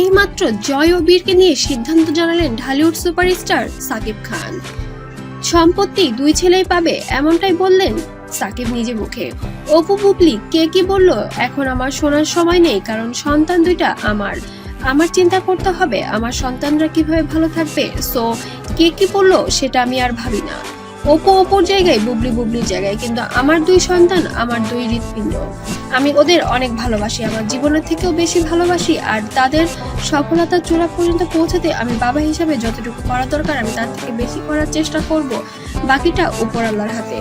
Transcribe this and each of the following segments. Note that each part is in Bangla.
এইমাত্র জয় ও বীরকে নিয়ে সিদ্ধান্ত জানালেন ঢালিউড সুপারস্টার সাকিব খান। সম্পত্তি দুই ছেলেই পাবে, এমনটাই বললেন সাকিব নিজে মুখে। অপু বুবলি, কে কি বলল? এখন আমার শোনার সময় নেই, কারণ সন্তান দুইটা আমার। আমার চিন্তা করতে হবে, আমার সন্তানরা কীভাবে ভালো থাকবে? সো কে কি বলল সেটা আমি আর ভাবি না। অপু অপুর জায়গায়, বুবলি বুবলির জায়গায়। কিন্তু আমার দুই সন্তান, আমার দুই হৃৎপিণ্ড। আমি ওদের অনেক ভালোবাসি, আমার জীবনের থেকেও বেশি ভালোবাসি, আর তাদের সফলতার চূড়া পর্যন্ত পৌঁছাতে আমি বাবা হিসাবে যতটুকু করা দরকার, আমি তার থেকে বেশি করার চেষ্টা করব, বাকিটা উপর আল্লাহর হাতে।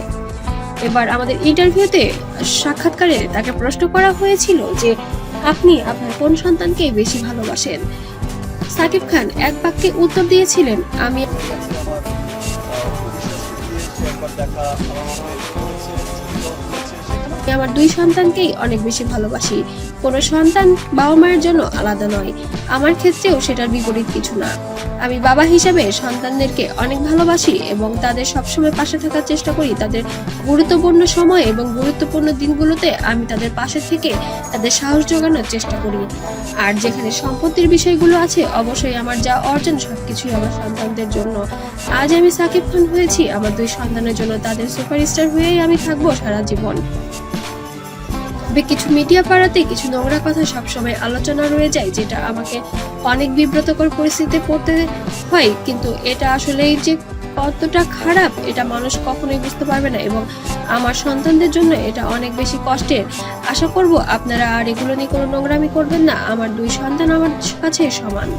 এবার আমাদের ইন্টারভিউতে সাক্ষাৎকারে তাকে প্রশ্ন করা হয়েছিল যে, আপনি আপনার কোন সন্তানকে বেশি ভালোবাসেন? সাকিব খান এক বাক্যে উত্তর দিয়েছিলেন, আমি আমি আমার দুই সন্তানকেই অনেক বেশি ভালোবাসি। কোনো সন্তান বাবা মায়ের জন্য আলাদা নয়। আমার ক্ষেত্রেও সেটার বিপরীত কিছু না। আমি বাবা হিসেবে সন্তানদেরকে অনেক ভালোবাসি এবং তাদের সবসময় পাশে থাকার চেষ্টা করি। তাদের গুরুত্বপূর্ণ সময় এবং গুরুত্বপূর্ণ দিনগুলোতে আমি তাদের পাশে থেকে তাদের সাহস জোগানোর চেষ্টা করি। আর যেখানে সম্পত্তির বিষয়গুলো আছে, অবশ্যই আমার যা অর্জন সবকিছুই আমার সন্তানদের জন্য। আজ আমি সাকিব খান হয়েছি, আমার দুই সন্তানের জন্য তাদের সুপারস্টার হয়েই আমি থাকব সারা জীবন। তবে কিছু মিডিয়া পাড়াতে কিছু নোংরা কথা সবসময় আলোচনা রয়ে যায়, যেটা আমাকে অনেক বিব্রতকর পরিস্থিতিতে পড়তে হয়, কিন্তু এটা আসলেই যে কতটা খারাপ, এটা মানুষ কখনোই বুঝতে পারবে না এবং আমার সন্তানদের জন্য এটা অনেক বেশি কষ্টের। আশা করব আপনারা আর এগুলো নিয়ে কোনো নোংরামি করবেন না, আমার দুই সন্তান আমার কাছে সমান।